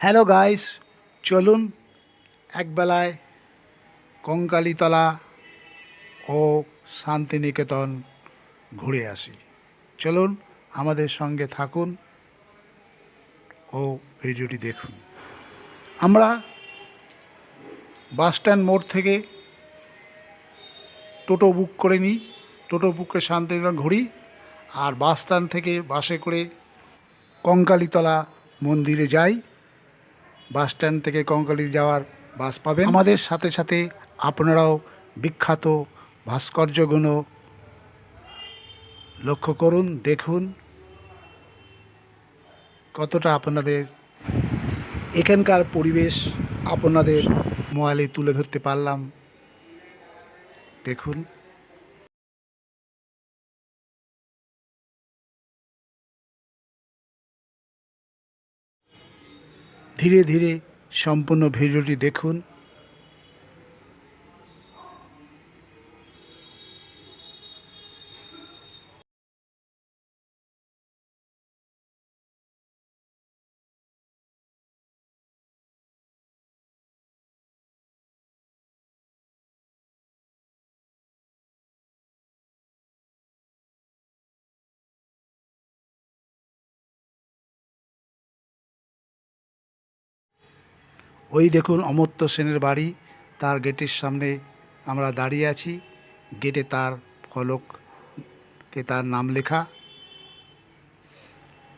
Hello guys চলুন একবেলায় কঙ্কালীতলা ও শান্তিনিকেতন ঘুরে আসি। চলুন আমাদের সঙ্গে থাকুন ও ভিডিওটি দেখুন। আমরা বাসস্ট্যান্ড মোড় থেকে টোটো বুক করে নিই। টোটো বুক করে শান্তিনিকেতন ঘুরি আর বাস স্ট্যান্ড থেকে বাসে করে কঙ্কালীতলা মন্দিরে যাই। বাস স্ট্যান্ড থেকে কঙ্কালি যাওয়ার বাস পাবেন। আমাদের সাথে সাথে আপনারাও বিখ্যাত ভাস্কর্যগুলো লক্ষ্য করুন, দেখুন। কতটা আপনাদের এখানকার পরিবেশ আপনাদের মোবাইলে তুলে ধরতে পারলাম। দেখুন। ধীরে ধীরে সম্পূর্ণ ভিডিওটি দেখুন। ওই দেখুন অমর্ত্য সেনের বাড়ি, তার গেটের সামনে আমরা দাঁড়িয়ে আছি। গেটে তার ফলকে তার নাম লেখা।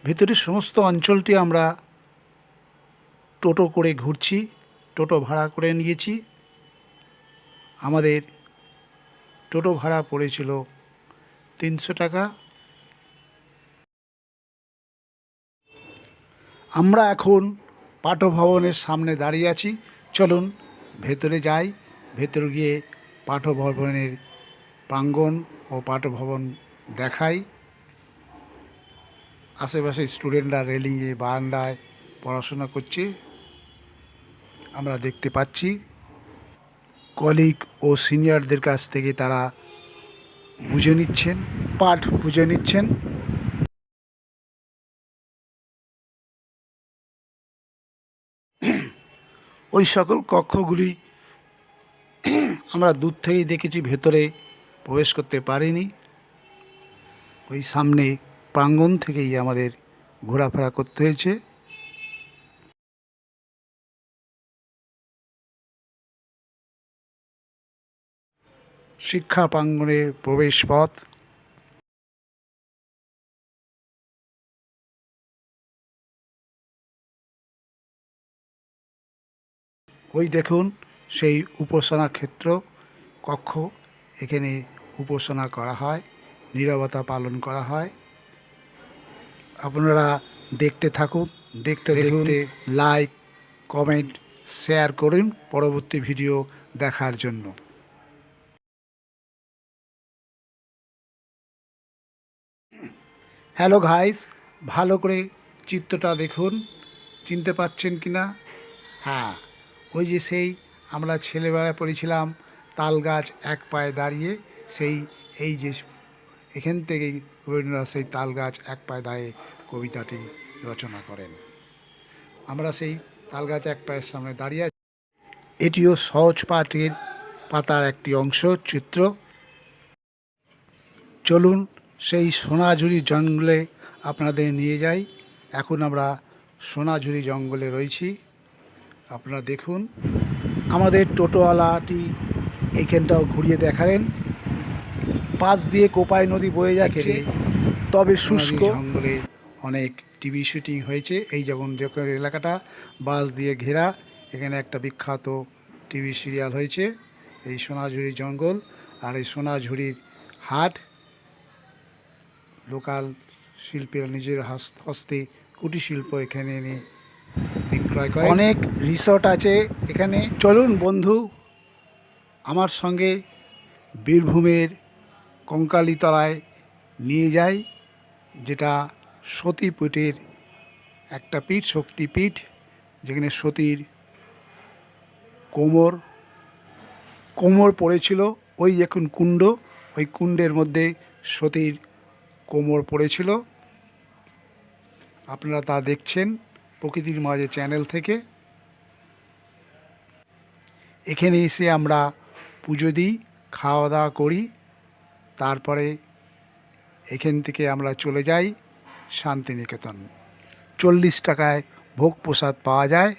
ভিতরের সমস্ত অঞ্চলটি আমরা টোটো করে ঘুরছি, টোটো ভাড়া করে নিয়েছি। আমাদের টোটো ভাড়া পড়েছিল তিনশো টাকা। আমরা এখন পাঠভবনের সামনে দাঁড়িয়ে আছি। চলুন, ভেতরে যাই। ভেতরে গিয়ে পাঠভবনের প্রাঙ্গণ ও পাঠভবন দেখাই। আশেপাশে স্টুডেন্টরা রেলিংয়ে বারান্দায় পড়াশোনা করছে। আমরা দেখতে পাচ্ছি, কলিগ ও সিনিয়রদের কাছ থেকে তারা বুঝে নিচ্ছেন, পাঠ বুঝে নিচ্ছেন। ওই সকল কক্ষগুলি আমরা দূর থেকেই দেখেছি, ভেতরে প্রবেশ করতে পারিনি। ওই সামনে প্রাঙ্গণ থেকেই আমাদের ঘোরাফেরা করতে হয়েছে। শিক্ষা প্রাঙ্গণের প্রবেশ পথ ওই দেখুন সেই উপাসনা ক্ষেত্র কক্ষ। এখানে উপাসনা করা হয় নীরবতা পালন করা হয়। আপনারা দেখতে থাকুন দেখতে দেখতে লাইক কমেন্ট শেয়ার করুন পরবর্তী ভিডিও দেখার জন্য। হ্যালো ঘাইস ভালো করে চিত্রটা দেখুন। চিনতে পারছেন কি না হ্যাঁ। ওই যে সেই আমরা ছেলেবেলায় পড়েছিলাম তাল গাছ এক পায়ে দাঁড়িয়ে সেই, এই যে এখান থেকেই রবীন্দ্রনাথ সেই তাল গাছ এক পায়ে দাঁড়িয়ে কবিতাটি রচনা করেন। আমরা সেই তাল গাছ এক পায়ের সামনে দাঁড়িয়ে আছি। এটিও সহজ পাঠের পাতার একটি অংশ, চিত্র। চলুন সেই সোনাঝুরি জঙ্গলে আপনাদের নিয়ে যাই। এখন আমরা সোনাঝুরি জঙ্গলে রয়েছি। আপনারা দেখুন। আমাদের টোটোওয়ালাটি এইখানটাও ঘুরিয়ে দেখালেন। পাশ দিয়ে কোপাই নদী বয়ে যাচ্ছে তবে শুষ্ক। জঙ্গলে অনেক টিভি শুটিং হয়েছে। এই যেমন এলাকাটা বাস দিয়ে ঘেরা। এখানে একটা বিখ্যাত টিভি সিরিয়াল হয়েছে এই সোনাঝুরি জঙ্গল আর এই সোনাঝুরির হাট। লোকাল শিল্পীরা নিজের হস্তে কুটির শিল্প এখানে এনে অনেক রিসর্ট আছে এখানে। চলুন বন্ধু, আমার সঙ্গে বীরভূমের কঙ্কালীতলায় নিয়ে যাই, যেটা সতীপীঠের একটা পীঠ, শক্তিপীঠ, যেখানে সতীর কোমর কোমর পড়েছিল। ওই এখন কুণ্ড, ওই কুণ্ডের মধ্যে সতীর কোমর পড়েছিল। আপনারা তা দেখছেন। প্রকৃতির মাঝে চ্যানেল থেকে। এখানে এসে আমরা পুজো দিই, খাওয়া দাওয়া করি, তারপরে এখান থেকে আমরা চলে যাই শান্তিনিকেতন। চল্লিশ টাকায় ভোগ প্রসাদ পাওয়া যায়।